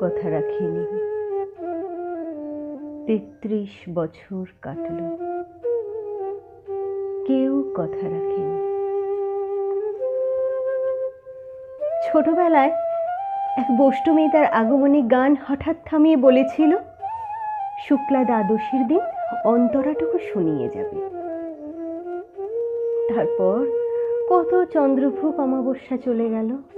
কথা রাখেনি। তেত্রিশ বছর কাটল। কেউ কথা রাখেনি। ছোটবেলায় এক বষ্টু তার আগমনী গান হঠাৎ থামিয়ে বলেছিল, শুক্লা দ্বাদশীর দিন অন্তরাটুকু শুনিয়ে যাবে। তারপর কত চন্দ্রভূক অমাবস্যা চলে গেল।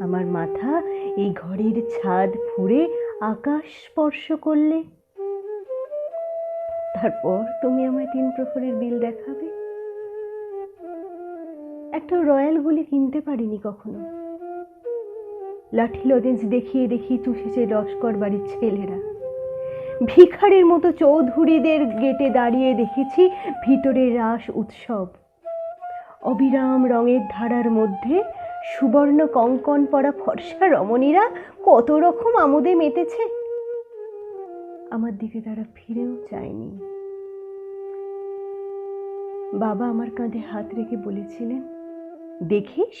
আমার মাথা এই ঘরের ছাদ ফুঁড়ে আকাশ স্পর্শ করলে। তারপর তুমি আমায় তিন প্রহরের বিল দেখাবে। একটা রয়্যাল গুলি কিনতে পারিনি কখনো। লাঠি লজেন্স দেখিয়ে দেখিয়ে চুষেছে লস্কর বাড়ির ছেলেরা। ভিখারের মতো চৌধুরীদের গেটে দাঁড়িয়ে দেখেছি ভিতরে রাস উৎসব। অবিরাম রঙের ধারার মধ্যে সুবর্ণ কঙ্কন পরা ফর্সা রমণীরা কত রকম আমোদে মেতেছে। আমার দিকে তারা ফিরেও চায়নি। বাবা আমার কাঁধে হাত রেখে বলেছিলেন, দেখিস,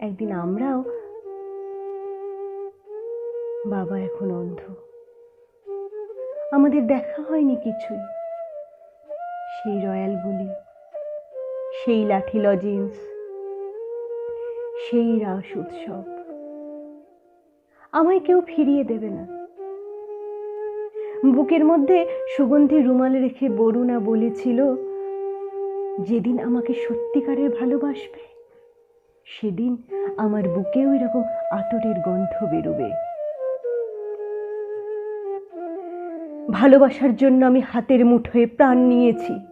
একদিন আমরাও বাবা এখন অন্ধ। আমাদের দেখা হয়নি কিছুই। সেই রয়্যালগুলি সেই লাঠি লজেন্স সেই রাস উৎসব। আমায় কেউ ফিরিয়ে দেবে না। বুকের মধ্যে সুগন্ধি রুমাল রেখে বরুণা বলেছিল, যেদিন আমাকে সত্যিকারের ভালোবাসবে, সেদিন আমার বুকেও এরকম আতরের গন্ধ বেরোবে। ভালোবাসার জন্য আমি হাতের মুঠোয় প্রাণ নিয়েছি।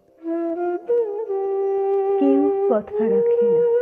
কেউ কথা রাখে না।